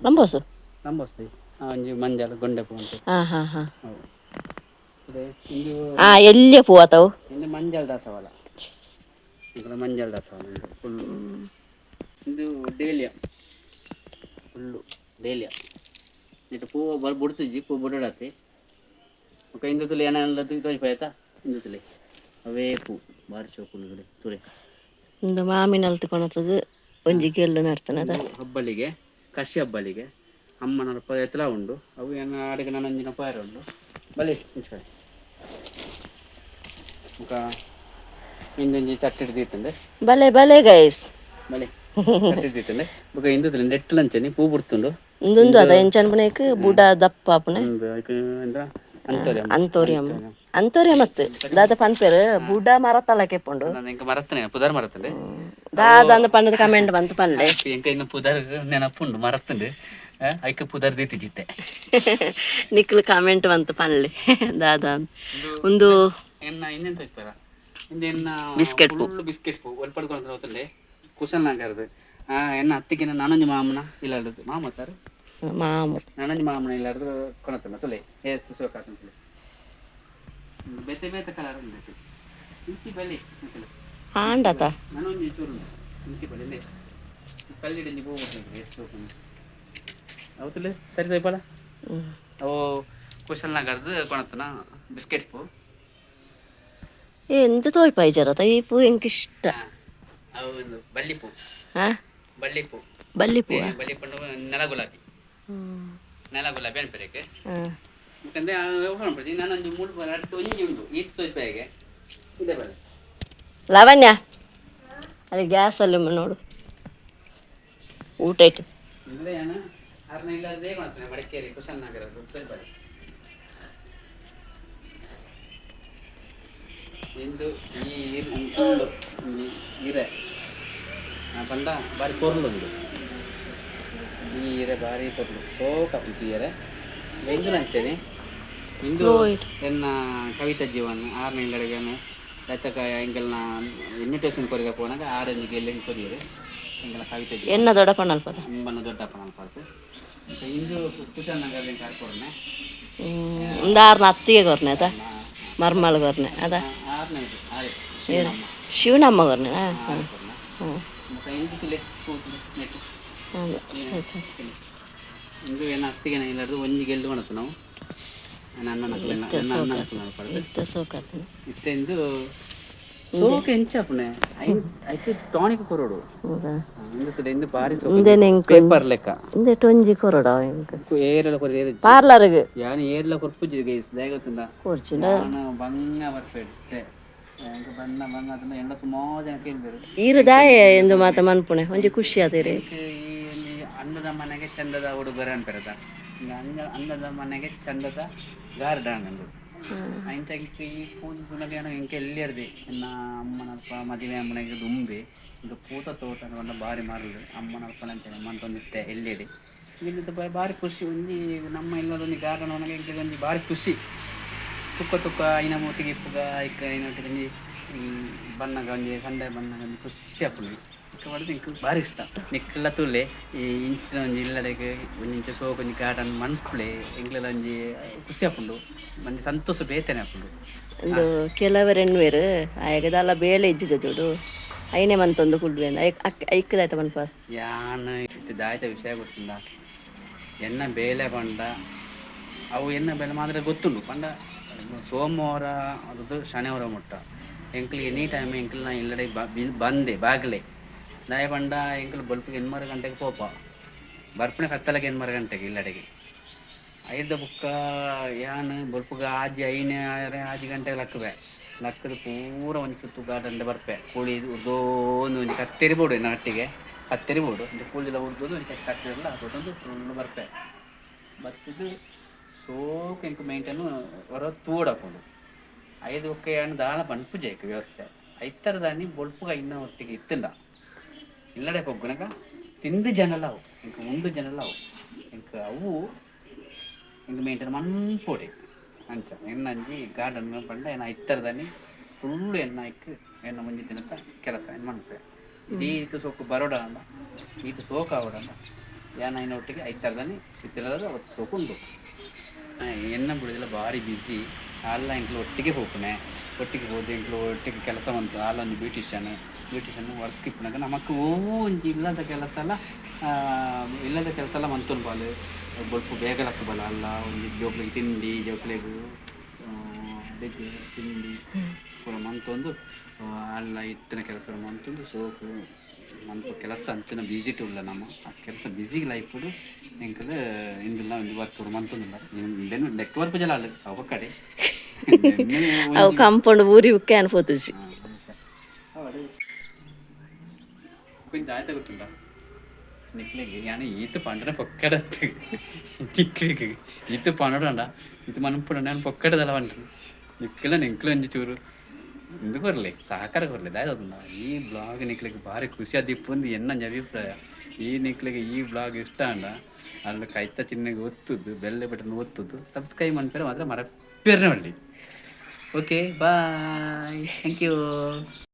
ಲಂಬೋಸು ಲಂಬೋಸ್ ದೈ ಆ ಒಂಜಿ ಮಂಜಲ್ ಗೊಂಡೆ ಪೂ ಅಂತ ಹಾ ಹಾ ಹಾ ಹೌದು ಅದೇ ಇಂದು ಆ ಎಲ್ಲಿ ಪೂ ಆತವು ಇಂದು ಮಂಜಲ್ ದಾಸವಾಳ ఇక్కడ ಮಂಜಲ್ ದಾಸವಾಳ ಇಂದು ಫುಲ್ಲು ಇದು ಡೇಲಿಯಾ ಫುಲ್ಲು ಡೇಲಿಯಾ ನೆಟ್ಟು ಪೂ ಬರ್ ಬುಡ್ತಿಜ್ಜಿ ಪೂ ಬುಡಡತ್ತೆ ఒక ఇందు తులి ఏనాళ్ళ తోచిపోయేతా ఇందు తులి అవే పూ ಬಾರಿ ಚೌಕುಲುಗಡೆ ತುಳಿ ಒಂದು ಮಾಮಿನಲ್ಲಿ ತಗೊಳತದು ಒಂಜಿ ಗೆಲ್ಲು ನಡ್ತನದ ಹಬ್ಬಲಿಗೆ ಕಸಿ ಹಬ್ಬಲಿಗೆ ಅಮ್ಮನ ಪ ಎತ್ತಲ ಉಂಡು ಅವು ಏನ ಅಡಿಗೆ ನನ್ನಂಜಿನ ಪಾಯರ ಉಂಡು ಬಲಿ ಮುಂಚೆ ಮುಖ ಇಂದೊಂಜಿ ಚಟ್ಟಿಡ್ ದೀತಂಡೆ ಬಲೆ ಬಲೆ ಗೈಸ್ ಬಲಿ ಚಟ್ಟಿಡ್ ದೀತಂಡೆ ಮುಖ ಇಂದು ತುಲಿ ನೆಟ್ಟಲಂಚನಿ ಪೂ ಬುಡ್ತುಂಡು ಇಂದೊಂದು ಅದ ಎಂಚನ್ ಬುಣೇಕ್ ಬುಡ ದಪ್ಪ ಆಪುನೆ ಒಂದು ಎಂತ ಅಂತೋರಿ ಅಂತೋರಿಯಂ ಅಂತೋರಿಯಂ ಮತ್ ದಾದ ಪನ್ಪೇರ್ ಬುಡ ಮರ ತಲಕೆ ಪುಂಡು ನಾನು ಇಂಕ ಮರತ್ತನೆ ಪುದರ್ ಮರತ್ತಂಡೆ ഇന്ന് ಅಂದ നെനപ്പുണ്ട് ಕಮೆಂಟ್ ಬಂತು ಪಂಡೆ. ಎಂಕ ಇನ್ನು ಪುದರ್ ನೆನಪುಂಡು ಮರತ್ತಂಡು. ಐಕ ಪುದರ್ ದೀತಿ ಜಿತ್ತೆ. (laughs) ನಿಕ್ಲು ಕಮೆಂಟ್ ಬಂತು ಪನ್ಲಿ (laughs) ದಾದ. ಒಂದು ಎನ್ನ ಇನ್ನೆಂತ ಇಪ್ಪರ ಇಂದೆನ್ನ ಬಿಸ್ಕೆಟ್ ಪೂ. ಬಿಸ್ಕೆಟ್ ಪೂ. ಹೋತಂಡೆ ಕುಶಲ್ ನಗರದ. ಎನ್ನ ಅತ್ತಿಗೆ ನಾನೊಂದು ಮಾಮನ ಇಲ್ಲಾಡದು ಮಾಮ ತಾರು ಮಾಮು ನಾನೊಂದು ಮಾಮನ ಇಲ್ಲಾಡ್ದು ಕೊನತನ ತುಲೆ ಏ ಸೋಕಾತಂತಲೆ ಬೇತೆ ಬೇತೆ ಕಲರ್ ಉಂಟು ಇಂಚಿ ಬಲಿ ಅಂತಲೆ ಆಂಡತ ನಾನೊಂದು ಚೂರು ಇಂಚಿ ಬಲಿ ಇಂದೆ ಕಲ್ಲಿಡಿ ಪೂ ಬರ್ತದೆ ಎಷ್ಟು ಅವತ್ತಲೆ ಸರಿ ತೈಪಳ ಹ್ಮ್. ಅವು ಕುಶಲ್ ನಗರದು ಕೊನತನ ಬಿಸ್ಕೆಟ್ ಪೂ ಏ ಎಂತ ತೋಯ್ ಪೈಜರತ ಈ ಪೂ ಎಂಕ್ ಇಷ್ಟ ಹಾ. ಅವು ಒಂದು ಬಳ್ಳಿ ಪೂ ಹಾ ಬಳ್ಳಿ ಪೂ ಬಲ್ಲಿ ಪೂ ಬಳ್ಳಿ ಪಂಡು ನೆಲ ಗುಲಾಬಿ ಹ್ಮ್ ಯಾಕಂದ್ರೆ ವ್ಯವಹಾರ ಮಾಡ್ತೀನಿ ನಾನೊಂದು ಮೂರು ಅಟ್ಟು ಒಂಜಿ ಉಂಟು. ಈತ್ ತೋರಿಸ್ಬೇಗೆ ಇದೆ ಬರ ಲಾವಣ್ಯ? ಅಲ್ಲಿ ಗ್ಯಾಸ್ ಅಲ್ಲಿ ನೋಡು. ಊಟ ಇಟ್ಟು ಅಂದ್ರೆ ಏನು ಆರನೇ ಇಲ್ಲದೇ ಮಾಡ್ತಾನೆ ಮಡಿಕೇರಿ ಕುಶಲ್ ನಗರ ತೋರಿಸ್ಬೇಡ ಇಂದು ಈ ಇರೆ ಬಂದ ಬಾರಿ ಕೊರ್ಲು ಉಂಟು. ಈ ಈರೆ ಬಾರಿ ಕೊರ್ಲು ಸೋಕ ಉಂಟು ಈ ಈರೆ ಎಂದು ಅಂಚೇನೆ ಇಂದು Slow it. ಎನ್ನ ಕವಿತಾ ಜೀವನ ಆರನೇ ಇಲ್ಲಡಿಗೆನೆ ರೈತಕ ಎಂಗೆಲ್ನ ಇನ್ವಿಟೇಷನ್ ಕೊರಿಗ ಪೋನಾಗ ಆರೆಂಜ್ ಗೆಲ್ಲೆ ಕೊರಿಯರು ಎಂಗೆಲ್ಲ ಕವಿತಾ ಜೀವನ ಎನ್ನ ದೊಡ್ಡ ಪಣ್ಣಲ್ಪದ ನಿಮ್ಮನ್ನು ದೊಡ್ಡಪ್ಪ ನಾನು ಪಾರ್ತು ಇಂದು ಕುಶಲ್ ನಗರ ಕಾರ್ಕೊಡ್ನೆ ಒಂದು ಆರ್ನ ಅತ್ತಿಗೆ ಕೊರ್ನೆ ಅದ ಮರ್ಮಳ ಕೊರ್ನೆ ಅದ ಆರನೇ ಆರೆ ಶ್ರೀರಾಮ ಶಿವನಮ್ಮ ಕೊರ್ನೆ ಹಾ ಆರೆ ಹಾಗೆ ಸಾಕಾಯ್ತು ಇದು ಏನು ಒಂಜಿ ಗೆಲ್ಲು ಅಣತು ನಾವು ನನ್ನ ನಕಲನ ನನ್ನ ಸೋಕೆ ಎಂಚಾಪನೆ ಐತೆ ಟಾನಿಕ್ ಕೊರೋಡು ಇಂದು ಇಂದು ಬಾರಿ ಸೋಕೆ ಪೇಪರ್ ಲೆಕ್ಕ ಇಂದೆ ಟೊಂಜಿ ಕೊರೋಡ ಏರಲ ಕೊರ ಏರ ಪಾರ್ಲರ್ಗೆ ಯಾನ ಗೈಸ್ ದೇಗತುಂದ ಕೊರ್ಚಿನ ಬಂಗ ಬರ್ಪೆಟ್ಟೆ ಬಣ್ಣ ಬಣ್ಣ ಅದನ್ನ ಎಲ್ಲ ಸುಮಾರು ಜನ ಕೇಳಿದ್ರು ಈರು ದಾಯ ಎಂದು ಮಾತ ಮನ್ಪುಣೆ ಒಂಜಿ ಖುಷಿ ಆದಿರಿ ಅನ್ನದ ಮನೆಗೆ ಚಂದದ ಉಡುಗೊರೆ ಅಂತ ಅನ್ನ ಅನ್ನದ ಮನೆಗೆ ಚಂದದ ಗಾರ್ಡನ್ ಅಂದು ಅಂತ ಈ ಪೂಜೆ ಸುನಗೇನೋ ಇಂಕೆ ಎಲ್ಲಿ ಇರ್ದಿ ಎನ್ನ ಅಮ್ಮನಪ್ಪ ಮದುವೆ ಅಮ್ಮನಿಗೆ ದುಂಬಿ ಇದು ಪೂತ ತೋಟ ಒಂದು ಬಾರಿ ಮಾರಲು ಅಮ್ಮನಪ್ಪನ ಅಂತ ಅಮ್ಮನ ತಂದಿತ್ತೆ ಎಲ್ಲಿಡಿ ಇಲ್ಲಿದ್ದ ಭಾರಿ ಬಾರಿ ಖುಷಿ. ಒಂದು ನಮ್ಮ ಇಲ್ಲದೊಂದು ಗಾರ್ಡನ್ ಒನಗೆ ಇಂಕೆ ಒಂಜಿ ಬಾರಿ ಖುಷಿ. ತುಕ್ಕ ತುಕ್ಕ ಐನ ಮೂಟಿಗೆ ಇಪ್ಪುಗ ಐಕ ಐನೊಟ್ಟಿಗೆ ಬಣ್ಣಗ ಒಂಜಿ ಸಂಡೆ ಬಣ್ಣಗ ಖುಷಿ ಆಪುಂಡು ನಿಕ್ಕ ಪಡೆದು ಬಾರಿ ಭಾರಿ ಇಷ್ಟ ನಿಕ್ಕೆಲ್ಲ ತುಳ್ಳೆ ಈ ಇಂಚಿನ ಒಂಜಿ ಇಲ್ಲಡೆಗೆ ಒಂದಿಂಚ ಸೋಕು ಒಂಜಿ ಗಾರ್ಡನ್ ಮನ್ಪುಳೆ ಎಂಕ್ಲೆಲ್ಲ ಒಂಜಿ ಖುಷಿ ಆಪುಂಡು ಮಂದಿ ಸಂತೋಷ ಬೇತನೆ ಆಪುಂಡು ಒಂದು ಕೆಲವರೆನ್ವೇರು ಆಯಗದಲ್ಲ ಬೇಳೆ ಇಜ್ಜಿಸ ಜೋಡು ಐನೆ ಮಂತೊಂದು ಕುಡ್ವೇಂದ ಐಕ್ ಐಕ್ಕದಾಯ್ತ ಮನ್ಪ ಯಾನ್ ದಾಯ್ತ ವಿಷಯ ಗೊತ್ತಿಲ್ಲ ಎನ್ನ ಬೇಲೆ ಪಂಡ ಅವು ಎನ್ನ ಬೇಲೆ ಮಾತ್ರ ಗೊತ್ತುಂಡು ಪಂಡ ಸೋಮವಾರ ಅದು ಶನಿವಾರ ಮುಟ್ಟ ಎಂಕ್ಲು ಎನಿ ಟೈಮ್ ಎಂಕ್ಲಿ ನಾ ಇಲ್ಲಡೆ ಬಂದೆ ಬಾಗ್ಲೆ ದಾಯ ಪಂಡ ಎಂಕ್ಲು ಬಲ್ಪಿಗೆ ಎನ್ಮರ ಗಂಟೆಗೆ ಪೋಪ. ಬರ್ಪಣೆ ಕತ್ತಲಕ್ಕೆ ಎನ್ಮರ ಗಂಟೆಗೆ ಇಲ್ಲಡೆಗೆ ಐದು ಬುಕ್ಕ ಯಾನ್, ಬಲ್ಪುಗ ಆಜಿ ಐನೇ ಆಜಿ ಗಂಟೆಗೆ ಲಕ್ಕವೆ. ಲಕ್ಕದ ಪೂರ ಒಂದು ಸುತ್ತು ಗಾರ್ಡನ್ ಬರ್ಪೆ. ಕೋಳಿ ಉರ್ದೋಂದು ಒಂದು ಕತ್ತೇರಿ ಬೋಡು ಎನ್ನ ಹಟ್ಟಿಗೆ ಕತ್ತೇರಿ ಬೋಡು ಒಂದು ಕೋಳಿಲ್ಲ ಉರ್ದೋದು ಒಂದು ಕತ್ತೇರಿಲ್ಲ ಅದೊಂದು ಫುಲ್ ಬರ್ಪೆ. ಬತ್ತಿದ್ದು ಸೋಕ್ ಎಂಕು ಮೇಂಟೈನು ಹೊರ ತೂಡಕೊಂಡು ಐದು ಒಕ್ಕ ಏನು ದಾಳ ಪಂಪು ಪೂಜೆ ವ್ಯವಸ್ಥೆ. ಐತರ ದಾನಿ ಬೊಲ್ಪುಗ ಇನ್ನೂ ಒಟ್ಟಿಗೆ ಇತ್ತಂಡ. ಇಲ್ಲಡೆ ಪೊಗ್ಗುನಗ ತಿಂದು ಜನಲ್ಲ ಅವು. ಇಂಕ ಉಂಡು ಜನಲ್ಲ ಅವು. ಇಂಕ ಮೇಂಟೈನ್ ಮನ್ಪೋಡಿ. ಅಂಚ ಎನ್ನಂಜಿ ಗಾರ್ಡನ್ ಪಂಡ ಏನ ಐತರ ಫುಲ್ಲು ಫುಲ್ ಎನ್ನ ಇಕ್ಕು ಎನ್ನ ಮುಂಜಿ ತಿನ್ನತ್ತ ಕೆಲಸ ಏನು ಈ ಈತು ಸೋಕು ಬರೋಡಲ್ಲ ಈತು ಸೋಕು ಆವಡಂದ ಏನ ಒಟ್ಟಿಗೆ ಐತರ ದಾನಿ ಇತ್ತಿಲ್ಲದ ಅವತ್ತು ಸೋಕು ಉಂಡು. ಎನ್ನ ಬಿಡುದಿಲ್ಲ ಭಾರಿ ಬ್ಯುಸಿ ಅಲ್ಲ ಇಂಕ್ಲು ಒಟ್ಟಿಗೆ ಹೋಗ್ಪುಣೆ ಒಟ್ಟಿಗೆ ಹೋದೆ ಇಂಕ್ಲು ಒಟ್ಟಿಗೆ ಕೆಲಸ ಬಂತು ಅಲ್ಲ ಒಂದು ಬ್ಯೂಟಿಷಿಯನ್ ಬ್ಯೂಟಿಷಿಯನ್ ವರ್ಕ್ ಇಪ್ಪನಾಗ ನಮಕ್ ಓ ಒಂಜಿ ಇಲ್ಲದ ಕೆಲಸ ಎಲ್ಲ ಇಲ್ಲದ ಕೆಲಸ ಎಲ್ಲ ಮಂತೊಂದು ಬಾಲು. ಬೊಲ್ಪ ಬೇಗ ಲಕ್ಕ ಬಲ ಅಲ್ಲ ಒಂಜಿ ಜೋಕ್ಲಿಗೆ ತಿಂಡಿ ಜೋಕ್ಲಿಗೆ ಅಡಿಗೆ ತಿಂಡಿ ಪೂರ ಮಂತೊಂದು ಅಲ್ಲ ಇತ್ತಿನ ಕೆಲಸ ಮಂತೊಂದು ಸೋಕು ಮಂತು ಕೆಲಸ ಅಂಚಿನ ಬ್ಯುಸಿ ಉಳ್ಳ ನಮ್ಮ. ಆ ಕೆಲಸ ಬ್ಯುಸಿ ಲೈಫ್ ಎಂಕಲ್ ಇಂದಿಲ್ಲ ಒಂದು ವರ್ಕ್ ಮಂತೊಂದಿಲ್ಲ ಇಂದೇನು ನೆಟ್ವರ್ಕ್ ವರ್ಕ್ ಜಲ ಅವ ಕಡೆ. (laughs) ಅವು ಕಂಪೌಂಡ್ ಊರಿ ಉಕ್ಕೆ ಅನ್ಪೋತುಜಿ ಆಯ್ತಾ ಗೊತ್ತುಂಟ ನಿಕ್ಲಿಗೆ ഞാൻ ഈത്ത് പണ്ടനെ പൊക്കടത്ത്. നിക്ലിക്ക് ഈത്ത് പണ്ടോടണ്ട ಈತು മണപ്പുണ്ട ഞാൻ പൊക്കടതല പണ്ടു നിക്കില നിക്കില അഞ്ച് ಚೂರು ಇದು ಬರಲಿ ಸಹಕಾರ ಬರಲಿ ದಾಯ್ದದ ಈ ಬ್ಲಾಗ್ ನಿಕ್ಲಿಗೆ ಬಾರಿ ಖುಷಿ ಆದಿಪ್ಪು ಒಂದು ಎನ್ನೊಂದು ಅಭಿಪ್ರಾಯ ಈ ನಿಕ್ಲಿಗೆ ಈ ಬ್ಲಾಗ್ ಇಷ್ಟ ಅಂಡ ಅಲ್ಲಿ ಕೈತ ಚಿನ್ನಗೆ ಒತ್ತುದು ಬೆಲ್ಲೆ ಬಟನ್ ಒತ್ತುದು ಸಬ್ಸ್ಕ್ರೈಬ್ ಮಾಡ್ತಾರೆ ಮಾತ್ರ ಮರಪ್ಪೇರನೇ ಒಳ್ಳಿ ಓಕೆ ಬಾಯ್ ಥ್ಯಾಂಕ್ ಯು